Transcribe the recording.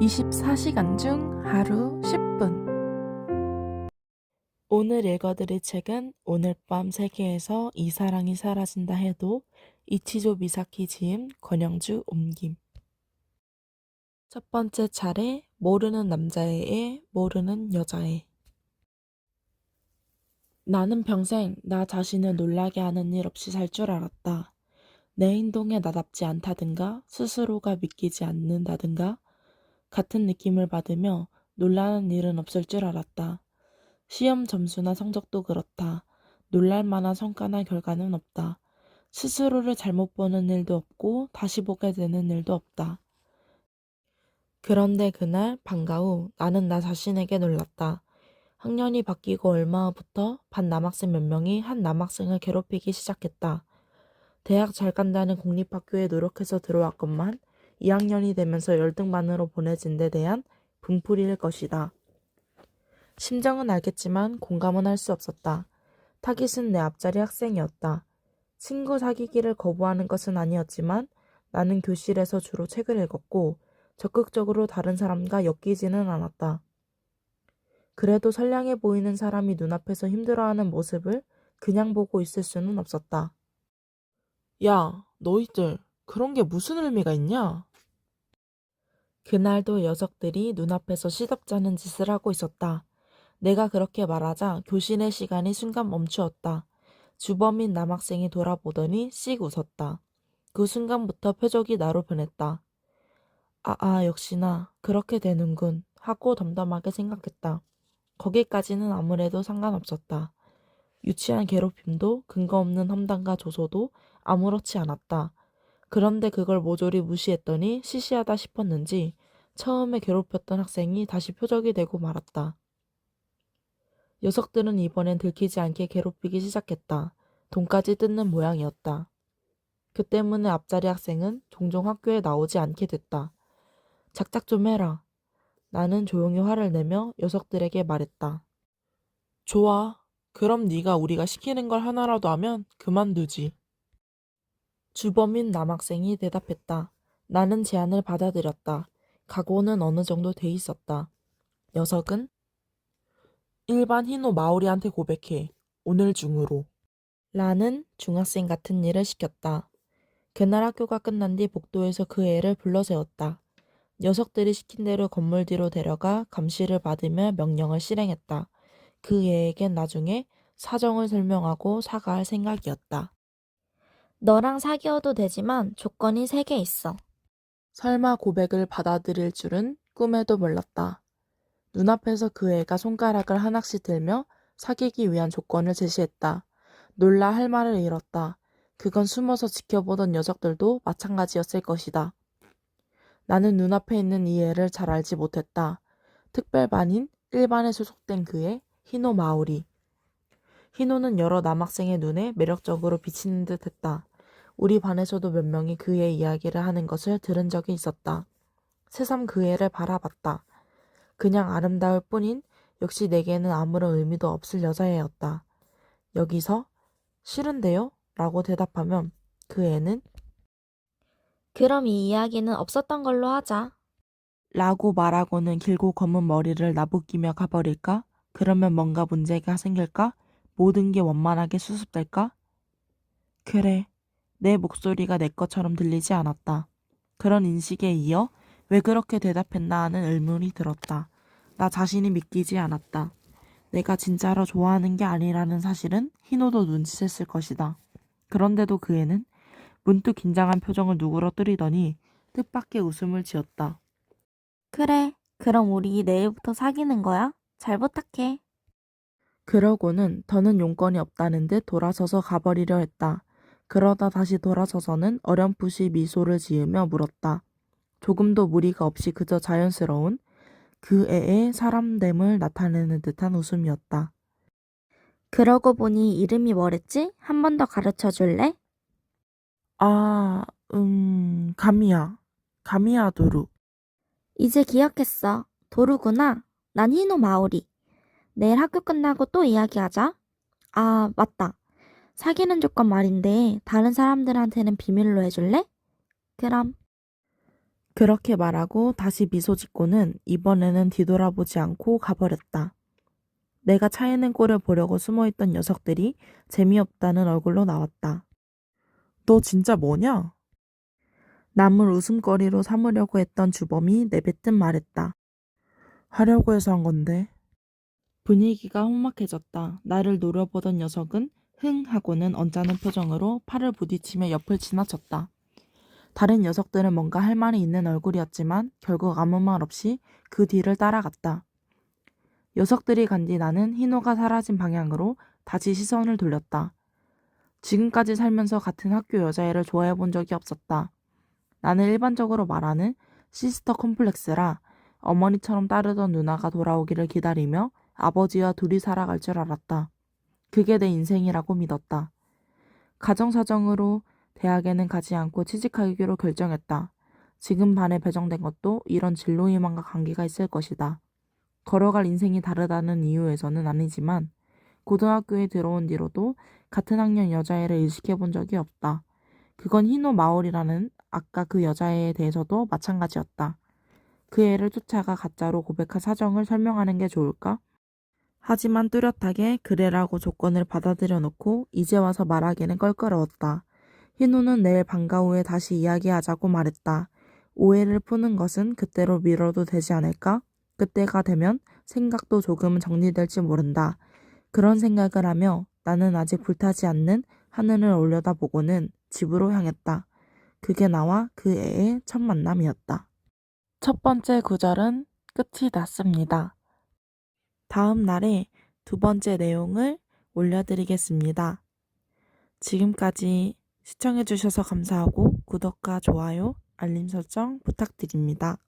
24시간 중 하루 10분. 오늘 읽어드릴 책은 오늘 밤 세계에서 이 사랑이 사라진다 해도 이치조 미사키 지음 권영주 옮김. 첫 번째 차례 모르는 남자애의 모르는 여자애. 나는 평생 나 자신을 놀라게 하는 일 없이 살 줄 알았다. 내 행동에 나답지 않다든가 스스로가 믿기지 않는다든가 같은 느낌을 받으며 놀라는 일은 없을 줄 알았다. 시험 점수나 성적도 그렇다. 놀랄 만한 성과나 결과는 없다. 스스로를 잘못 보는 일도 없고 다시 보게 되는 일도 없다. 그런데 그날 방과 후 나는 나 자신에게 놀랐다. 학년이 바뀌고 얼마 후부터 반 남학생 몇 명이 한 남학생을 괴롭히기 시작했다. 대학 잘 간다는 공립학교에 노력해서 들어왔건만 2학년이 되면서 열등반으로 보내진 데 대한 분풀이일 것이다. 심정은 알겠지만 공감은 할 수 없었다. 타깃은 내 앞자리 학생이었다. 친구 사귀기를 거부하는 것은 아니었지만 나는 교실에서 주로 책을 읽었고 적극적으로 다른 사람과 엮이지는 않았다. 그래도 선량해 보이는 사람이 눈앞에서 힘들어하는 모습을 그냥 보고 있을 수는 없었다. 야, 너희들, 그런 게 무슨 의미가 있냐? 그날도 녀석들이 눈앞에서 시덥잖은 짓을 하고 있었다. 내가 그렇게 말하자 교실의 시간이 순간 멈추었다. 주범인 남학생이 돌아보더니 씩 웃었다. 그 순간부터 표적이 나로 변했다. 아, 아, 역시나 그렇게 되는군 하고 덤덤하게 생각했다. 거기까지는 아무래도 상관없었다. 유치한 괴롭힘도 근거 없는 험담과 조소도 아무렇지 않았다. 그런데 그걸 모조리 무시했더니 시시하다 싶었는지 처음에 괴롭혔던 학생이 다시 표적이 되고 말았다. 녀석들은 이번엔 들키지 않게 괴롭히기 시작했다. 돈까지 뜯는 모양이었다. 그 때문에 앞자리 학생은 종종 학교에 나오지 않게 됐다. 작작 좀 해라. 나는 조용히 화를 내며 녀석들에게 말했다. 좋아. 그럼 네가 우리가 시키는 걸 하나라도 하면 그만두지. 주범인 남학생이 대답했다. 나는 제안을 받아들였다. 각오는 어느 정도 돼 있었다. 녀석은 일반 흰옷 마오리한테 고백해. 오늘 중으로. 라는 중학생 같은 일을 시켰다. 그날 학교가 끝난 뒤 복도에서 그 애를 불러 세웠다. 녀석들이 시킨 대로 건물 뒤로 데려가 감시를 받으며 명령을 실행했다. 그 애에겐 나중에 사정을 설명하고 사과할 생각이었다. 너랑 사귀어도 되지만 조건이 세 개 있어. 설마 고백을 받아들일 줄은 꿈에도 몰랐다. 눈앞에서 그 애가 손가락을 하나씩 들며 사귀기 위한 조건을 제시했다. 놀라 할 말을 잃었다. 그건 숨어서 지켜보던 녀석들도 마찬가지였을 것이다. 나는 눈앞에 있는 이 애를 잘 알지 못했다. 특별반인 1반에 소속된 그의 히노 마오리. 히노는 여러 남학생의 눈에 매력적으로 비치는 듯 했다. 우리 반에서도 몇 명이 그의 이야기를 하는 것을 들은 적이 있었다. 새삼 그 애를 바라봤다. 그냥 아름다울 뿐인 역시 내게는 아무런 의미도 없을 여자애였다. 여기서 싫은데요? 라고 대답하면 그 애는 그럼 이 이야기는 없었던 걸로 하자. 라고 말하고는 길고 검은 머리를 나부끼며 가버릴까? 그러면 뭔가 문제가 생길까? 모든 게 원만하게 수습될까? 그래. 내 목소리가 내 것처럼 들리지 않았다. 그런 인식에 이어 왜 그렇게 대답했나 하는 의문이 들었다. 나 자신이 믿기지 않았다. 내가 진짜로 좋아하는 게 아니라는 사실은 희노도 눈치챘을 것이다. 그런데도 그 애는 문득 긴장한 표정을 누그러뜨리더니 뜻밖의 웃음을 지었다. 그래. 그럼 우리 내일부터 사귀는 거야? 잘 부탁해. 그러고는 더는 용건이 없다는 듯 돌아서서 가버리려 했다. 그러다 다시 돌아서서는 어렴풋이 미소를 지으며 물었다. 조금도 무리가 없이 그저 자연스러운 그 애의 사람됨을 나타내는 듯한 웃음이었다. 그러고 보니 이름이 뭐랬지? 한 번 더 가르쳐 줄래? 아, 음, 가미야. 가미야 도루. 이제 기억했어. 도루구나. 난 히노 마오리. 내일 학교 끝나고 또 이야기하자. 아, 맞다. 사귀는 조건 말인데 다른 사람들한테는 비밀로 해줄래? 그럼. 그렇게 말하고 다시 미소 짓고는 이번에는 뒤돌아보지 않고 가버렸다. 내가 차이는 꼴을 보려고 숨어있던 녀석들이 재미없다는 얼굴로 나왔다. 너 진짜 뭐냐? 남을 웃음거리로 삼으려고 했던 주범이 내뱉은 말했다. 하려고 해서 한 건데. 분위기가 험악해졌다. 나를 노려보던 녀석은 흥 하고는 언짢은 표정으로 팔을 부딪히며 옆을 지나쳤다. 다른 녀석들은 뭔가 할 말이 있는 얼굴이었지만 결국 아무 말 없이 그 뒤를 따라갔다. 녀석들이 간 뒤 나는 희노가 사라진 방향으로 다시 시선을 돌렸다. 지금까지 살면서 같은 학교 여자애를 좋아해 본 적이 없었다. 나는 일반적으로 말하는 시스터 컴플렉스라 어머니처럼 따르던 누나가 돌아오기를 기다리며 아버지와 둘이 살아갈 줄 알았다. 그게 내 인생이라고 믿었다. 가정사정으로 대학에는 가지 않고 취직하기로 결정했다. 지금 반에 배정된 것도 이런 진로 희망과 관계가 있을 것이다. 걸어갈 인생이 다르다는 이유에서는 아니지만 고등학교에 들어온 뒤로도 같은 학년 여자애를 의식해 본 적이 없다. 그건 희노 마을이라는 아까 그 여자애에 대해서도 마찬가지였다. 그 애를 쫓아가 가짜로 고백한 사정을 설명하는 게 좋을까? 하지만 뚜렷하게 그래라고 조건을 받아들여 놓고 이제 와서 말하기는 껄끄러웠다. 희노는 내일 방과 후에 다시 이야기하자고 말했다. 오해를 푸는 것은 그때로 미뤄도 되지 않을까? 그때가 되면 생각도 조금은 정리될지 모른다. 그런 생각을 하며 나는 아직 불타지 않는 하늘을 올려다보고는 집으로 향했다. 그게 나와 그 애의 첫 만남이었다. 첫 번째 구절은 끝이 났습니다. 다음 날에 두 번째 내용을 올려드리겠습니다. 지금까지 시청해주셔서 감사하고 구독과 좋아요, 알림 설정 부탁드립니다.